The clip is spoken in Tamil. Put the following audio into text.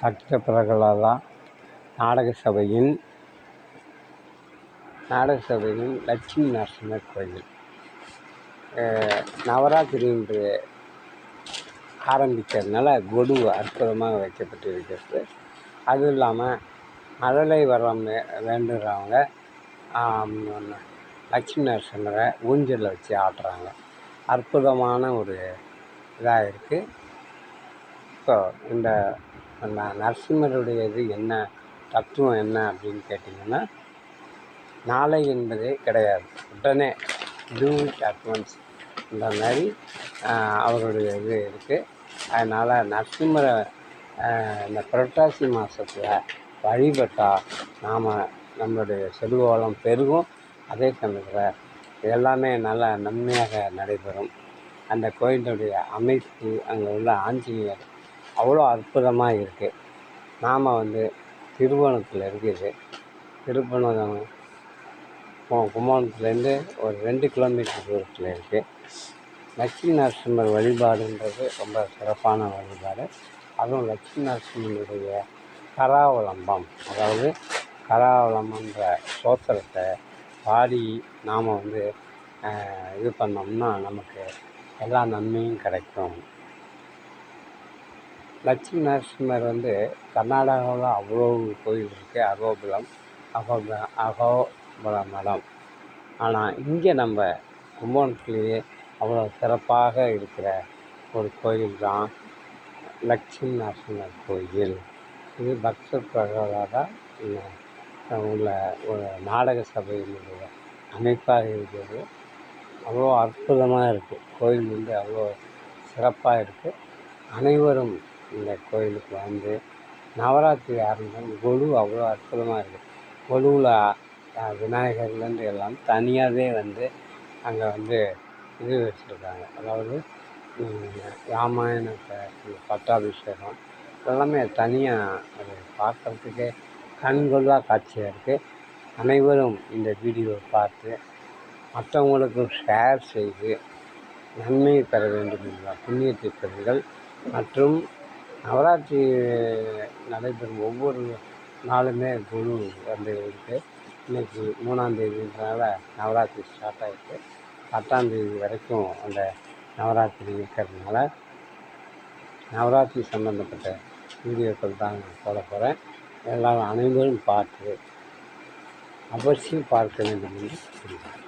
பக்த பிரகலாதா நாடக சபையின் நாடக சபையின் லட்சுமி நரசிம்மர் கோயில். நவராத்திரி என்று ஆரம்பிக்கிறதுனால கொடு அற்புதமாக வைக்கப்பட்டிருக்கிறது. அதுவும் இல்லாமல் மழலை வரம் வே- வேண்டுறவங்க லட்சுமி நரசிம்மரை ஊஞ்சலில் வச்சு ஆடுறாங்க அற்புதமான ஒரு இதாக இருக்குது ஸோ இந்த ந- நரசிம்மருடைய இது என்ன தத்துவம் என்ன அப்படின்னு கேட்டிங்கன்னா நாளை என்பதே கிடையாது. உடனே டூ இட் அட்வான்ஸ் இந்த மாதிரி அவருடைய இது இருக்குது அதனால் நரசிம்மரை இந்த புரட்டாசி மாதத்தில் வழிபட்டால் நாம் நம்மளுடைய செல்வவளம் பெருகும். அதே சமயத்தில் எல்லாமே நல்லா நன்மையாக நடைபெறும். அந்த கோயிலுடைய அமைப்பு அங்கே உள்ள ஆஞ்சநேயர் அவ்வளோ அற்புதமாக இருக்குது நாம் வந்து திருவோணத்தில் இருக்குது. திருப்பணம் கும்பகோணத்துலேருந்து ஒரு ரெண்டு கிலோமீட்டர் தூரத்தில் இருக்குது லட்சுமி நரசிம்மர் வழிபாடுன்றது ரொம்ப சிறப்பான வழிபாடு. அதுவும் லட்சுமி நரசிம்மனுடைய கராவலம்பம். அதாவது கராவலம்பன்ற சோத்திரத்தை பாடி நாம் வந்து இது பண்ணோம்னா நமக்கு எல்லா நன்மையும் கிடைக்கும். லட்சுமி நரசிம்மர் வந்து கர்நாடகாவில் அவ்வளோ கோயில் இருக்குது அகோபுரம் அகோபுர அகோபுர மடம் ஆனால் இங்கே நம்ம கும்பகோணத்துலேயே அவ்வளோ சிறப்பாக இருக்கிற ஒரு கோயில் தான் லட்சுமி நரசிம்மர் கோயில். இது பக்தர் பிரகலாதா உள்ள ஒரு நாடக சபையினுடைய அமைப்பாக இருக்கிறது. அவ்வளோ அற்புதமாக இருக்குது கோயில் வந்து அவ்வளோ சிறப்பாக இருக்குது அனைவரும் இந்த கோயிலுக்கு வந்து நவராத்திரி ஆரம்பம் கொலு அவ்வளோ அற்புதமாக இருக்குது கொலுவில் விநாயகர்லேருந்து எல்லாம் தனியாகவே வந்து அங்கே வந்து இது வச்சுருக்காங்க. அதாவது ராமாயணத்தை பட்டாபிஷேகம் எல்லாமே தனியாக அது பார்க்குறதுக்கே கண்கொள்ளா காட்சியாக இருக்குது அனைவரும் இந்த வீடியோவை பார்த்து மற்றவங்களுக்கும் ஷேர் செய்து நன்மையை பெற வேண்டும் என்ற புண்ணியத்தை பெறுங்கள். மற்றும் நவராத்திரி நடைபெறும் ஒவ்வொரு நாளுமே குழு வந்து இருக்குது இன்றைக்கி மூணாம்தேதின்றனால நவராத்திரி ஸ்டார்ட் ஆகிருக்கு பத்தாந்தேதி வரைக்கும் அந்த நவராத்திரி இருக்கிறதுனால நவராத்திரி சம்மந்தப்பட்ட வீடியோக்கள் தான் நான் போட போகிறேன் எல்லாரும் அனைவரும் பார்த்து அவசியம் பார்க்க வேண்டும் என்று சொல்கிறேன்